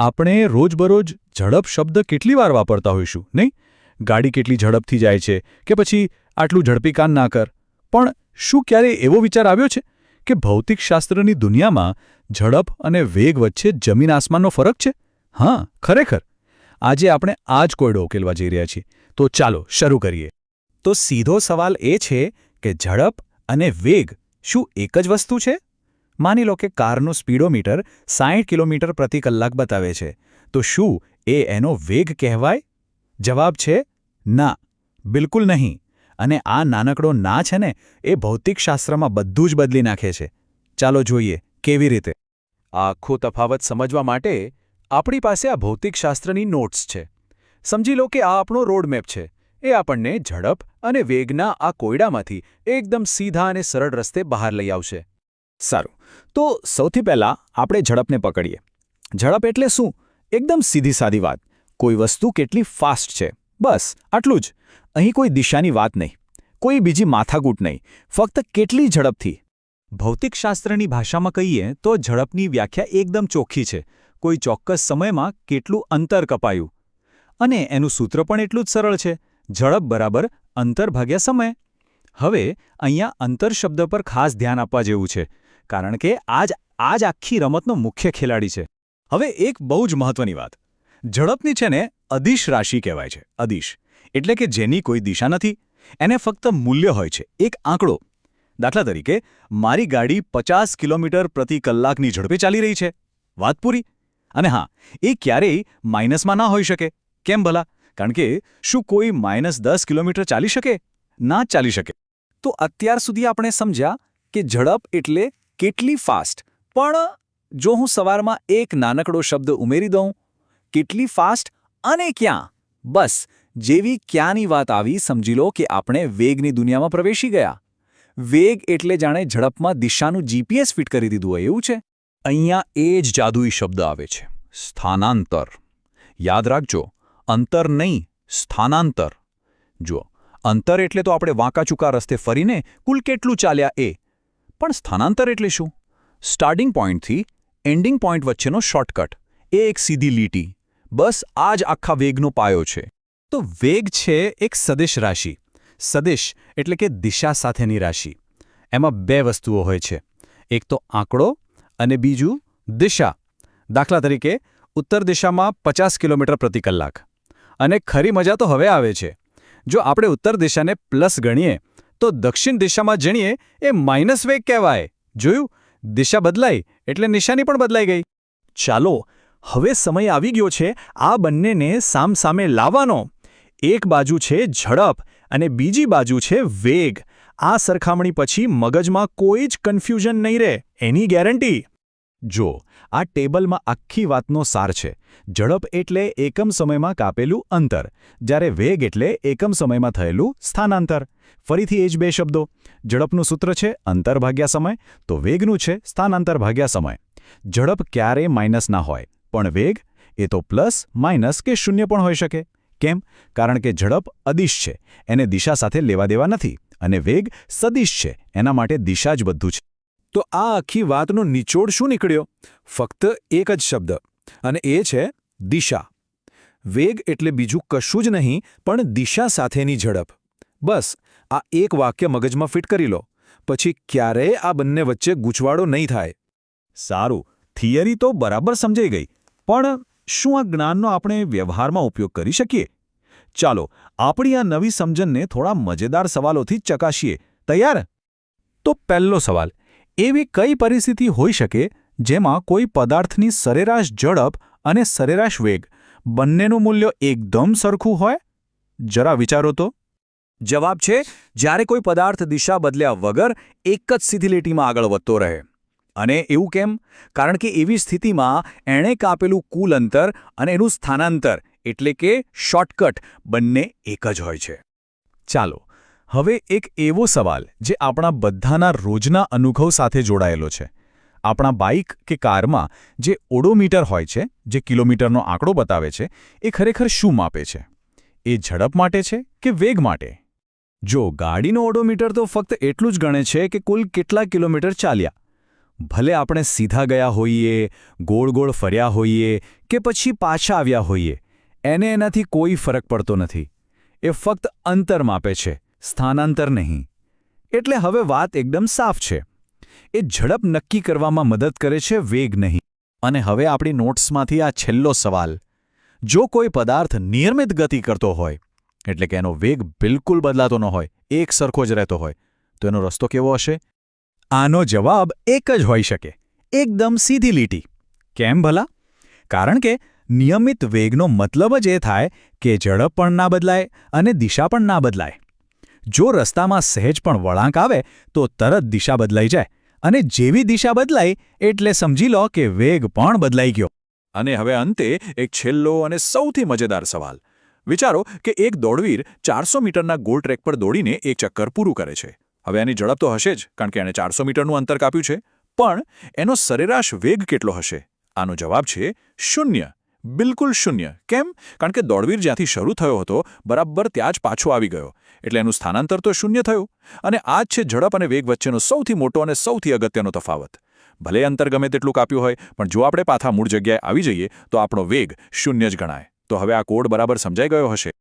આપણે રોજબરોજ ઝડપ શબ્દ કેટલી વાર વાપરતા હોઈશું, નહીં? ગાડી કેટલી ઝડપથી જાય છે કે પછી આટલું ઝડપી કાન ના કર? પણ શું ક્યારે એવો વિચાર આવ્યો છે કે ભૌતિકશાસ્ત્રની દુનિયામાં ઝડપ અને વેગ વચ્ચે જમીન આસમાનનો ફરક છે? હા, ખરેખર. આજે આપણે આ જ કોયડો ઉકેલવા જઈ રહ્યા છીએ. તો ચાલો શરૂ કરીએ. તો સીધો સવાલ એ છે કે ઝડપ અને વેગ શું એક જ વસ્તુ છે? માની લો કે કારનું સ્પીડોમીટર સાઠ કિલોમીટર પ્રતિ કલાક બતાવે છે. તો શું એ એનો વેગ કહેવાય? જવાબ છે, ના, બિલકુલ નહીં. અને આ નાનકડો ના છે ને, એ ભૌતિકશાસ્ત્રમાં બધું જ બદલી નાખે છે. ચાલો જોઈએ, કેવી રીતે? આખો તફાવત સમજવા માટે આપણી પાસે આ ભૌતિકશાસ્ત્રની નોટ્સ છે. સમજી લો કે આ આપણો રોડમેપ છે. એ આપણને ઝડપ અને વેગના આ કોયડામાંથી એકદમ સીધા અને સરળ રસ્તે બહાર લઈ આવશે. સારું. તો સૌથી પહેલાં આપણે ઝડપને પકડીએ. ઝડપ એટલે શું? એકદમ સીધી સાદી વાત. કોઈ વસ્તુ કેટલી ફાસ્ટ છે. બસ, આટલું જ. અહીં કોઈ દિશાની વાત નહીં. કોઈ બીજી માથાકૂટ નહીં. ફક્ત કેટલી ઝડપથી? ભૌતિકશાસ્ત્રની ભાષામાં કહીએ તો ઝડપની વ્યાખ્યા એકદમ ચોખ્ખી છે. કોઈ ચોક્કસ સમયમાં કેટલું અંતર કપાયું. અને એનું સૂત્ર પણ એટલું જ સરળ છે. ઝડપ બરાબર અંતર ભાગ્યા સમય. હવે અહીંયા અંતર શબ્દ પર ખાસ ધ્યાન આપવા જેવું છે. કારણ કે આજ આજ આખી રમતનો મુખ્ય ખેલાડી છે. હવે એક બહુ જ મહત્વની વાત. ઝડપની છે ને અદિશ રાશિ કહેવાય છે, અદિશ. એટલે કે જેની કોઈ દિશા નથી. એને ફક્ત મૂલ્ય હોય છે, એક આંકડો. દાખલા તરીકે, મારી ગાડી પચાસ કિલોમીટર પ્રતિ કલાકની ઝડપે ચાલી રહી છે. વાત પૂરી? અને હા, એ ક્યારેય માઇનસમાં ના હોઈ શકે. કેમ ભલા? કારણ કે શું કોઈ માઇનસ દસ કિલોમીટર ચાલી શકે? ના ચાલી શકે. તો અત્યાર સુધી આપણે સમજ્યા કે ઝડપ એટલે કેટલી ફાસ્ટ? પણ જો હું સવારમાં એક નાનકડો શબ્દ ઉમેરી દઉં, કેટલી ફાસ્ટ અને ક્યાં? બસ, જેવી ક્યાંની વાત આવી સમજી લો કે આપણે વેગની દુનિયામાં પ્રવેશી ગયા. વેગ એટલે જાણે ઝડપમાં દિશાનું જીપીએસ ફિટ કરી દીધું હોય એવું છે. અહીંયા એ જ જાદુઈ શબ્દ આવે છે, સ્થાનાંતર. યાદ રાખજો, અંતર નહીં, સ્થાનાંતર. જુઓ, અંતર એટલે તો આપણે વાંકાચૂકા રસ્તે ફરીને કુલ કેટલું ચાલ્યા એ? પણ સ્થાનાંતર એટલે શું? સ્ટાર્ટિંગ પોઈન્ટથી એન્ડિંગ પોઈન્ટ વચ્ચેનો શોર્ટકટ એ એક સીધી લીટી. બસ આ જ આખા વેગનો પાયો છે. તો વેગ છે એક સદિશ રાશિ. સદિશ એટલે કે દિશા સાથેની રાશિ. એમાં બે વસ્તુઓ હોય છે. એક તો આંકડો અને બીજું દિશા. દાખલા તરીકે, ઉત્તર દિશામાં પચાસ કિલોમીટર પ્રતિ કલાક. અને ખરી મજા તો હવે આવે છે. જો આપણે ઉત્તર દિશાને પ્લસ ગણીએ તો દક્ષિણ દિશામાં જણીએ એ માઇનસ વેગ કહેવાય. જોયું? દિશા બદલાઈ એટલે નિશાની પણ બદલાઈ ગઈ. ચાલો, હવે સમય આવી ગયો છે આ બંનેને સામસામે લાવવાનો. એક બાજુ છે ઝડપ અને બીજી બાજુ છે વેગ. આ સરખામણી પછી મગજમાં કોઈ જ કન્ફ્યુઝન નહીં રહે. એની ગેરંટી. જો, આ ટેબલમાં આખી વાતનો સાર છે. ઝડપ એટલે એકમ સમયમાં કાપેલું અંતર. જ્યારે વેગ એટલે એકમ સમયમાં થયેલું સ્થાનાંતર. ફરીથી એ જ બે શબ્દો. ઝડપનું સૂત્ર છે અંતર ભાગ્યા સમય, તો વેગનું છે સ્થાનાંતર ભાગ્યા સમય. ઝડપ ક્યારેય માઇનસ ના હોય, પણ વેગ એ તો પ્લસ માઇનસ કે શૂન્ય પણ હોઈ શકે. કેમ? કારણ કે ઝડપ અદિશ છે, એને દિશા સાથે લેવા દેવા નથી, અને વેગ સદિશ છે, એના માટે દિશા જ બધું છે. તો આ આખી વાતનો નિચોડ શું નીકળ્યો? ફક્ત એક જ શબ્દ અને એ છે દિશા. વેગ એટલે બીજું કશું જ નહીં પણ દિશા સાથેની ઝડપ. બસ આ એક વાક્ય મગજમાં ફિટ કરી લો. પછી ક્યારેય આ બંને વચ્ચે ગૂંચવાડો નહીં થાય. સારું થિયરી તો બરાબર સમજાઈ ગઈ પણ શું આ જ્ઞાનનો આપણે વ્યવહારમાં ઉપયોગ કરી શકીએ? ચાલો આપણી આ નવી સમજણને થોડા મજેદાર સવાલોથી ચકાસીએ. તૈયાર? તો પહેલો સવાલ એવી કઈ પરિસ્થિતિ હોઈ શકે જેમાં કોઈ પદાર્થની સરેરાશ ઝડપ અને સરેરાશ વેગ બંનેનું મૂલ્ય એકદમ સરખું હોય? જરા વિચારો તો. જવાબ છે, જ્યારે કોઈ પદાર્થ દિશા બદલ્યા વગર એક જ સીધી આગળ વધતો રહે. અને એવું કેમ? કારણ કે એવી સ્થિતિમાં એણે કાપેલું કુલ અંતર અને એનું સ્થાનાંતર એટલે કે શોર્ટકટ બંને એક જ હોય છે. ચાલો હવે એક એવો સવાલ જે આપણા બધાના રોજના અનુભવ સાથે જોડાયેલો છે. આપણા બાઇક કે કારમાં જે ઓડોમીટર હોય છે, જે કિલોમીટરનો આંકડો બતાવે છે, એ ખરેખર શું માપે છે? એ ઝડપ માટે છે કે વેગ માટે? જો ગાડીનો ઓડોમીટર તો ફક્ત એટલું જ ગણે છે કે કુલ કેટલા કિલોમીટર ચાલ્યા? ભલે આપણે સીધા ગયા હોઈએ, ગોળ ગોળ ફર્યા હોઈએ કે પછી પાછા આવ્યા હોઈએ, એને એનાથી કોઈ ફરક પડતો નથી. એ ફક્ત અંતર માપે છે. સ્થાનાંતર નહીં. એટલે હવે વાત એકદમ સાફ છે. એ ઝડપ નક્કી કરવામાં મદદ કરે છે વેગ નહીં. અને હવે આપણી નોટ્સમાંથી આ છેલ્લો સવાલ. જો કોઈ પદાર્થ નિયમિત ગતિ કરતો હોય, એટલે કે એનો વેગ બિલકુલ બદલાતો ન હોય, એક સરખો જ રહેતો હોય, તો એનો રસ્તો કેવો હશે? આનો જવાબ એક જ હોઈ શકે. એકદમ સીધી લીટી. કેમ ભલા? કારણ કે નિયમિત વેગનો મતલબ જ એ થાય કે ઝડપ પણ ના બદલાય અને દિશા પણ ના બદલાય. જો રસ્તામાં સહેજ પણ વળાંક આવે, તો તરત દિશા બદલાઈ જાય. અને જેવી દિશા બદલાઈ, એટલે સમજી લો કે વેગ પણ બદલાઈ ગયો. અને હવે અંતે એક છેલ્લો અને સૌથી મજેદાર સવાલ. વિચારો કે એક દોડવીર ચારસો મીટરના ગોલ ટ્રેક પર દોડીને એક ચક્કર પૂરું કરે છે. હવે એની ઝડપ તો હશે જ, કારણ કે એણે ચારસો મીટરનું અંતર કાપ્યું છે. પણ એનો સરેરાશ વેગ કેટલો હશે? આનો જવાબ છે શૂન્ય. બિલકુલ શૂન્ય. કેમ? કારણ કે દોડવીર જ્યાંથી શરૂ થયો હતો, બરાબર ત્યાં જ પાછો આવી ગયો. એટલે એનું સ્થાનાંતર તો શૂન્ય થયું. અને આ જ છે ઝડપ અને વેગ વચ્ચેનો સૌથી મોટો અને સૌથી અગત્યનો તફાવત. ભલે અંતર ગમે તેટલું કાપ્યું હોય, પણ જો આપણે પાછા મૂળ જગ્યાએ આવી જઈએ, તો આપણો વેગ શૂન્ય જ ગણાય. તો હવે આ કોડ બરાબર સમજાઈ ગયો હશે.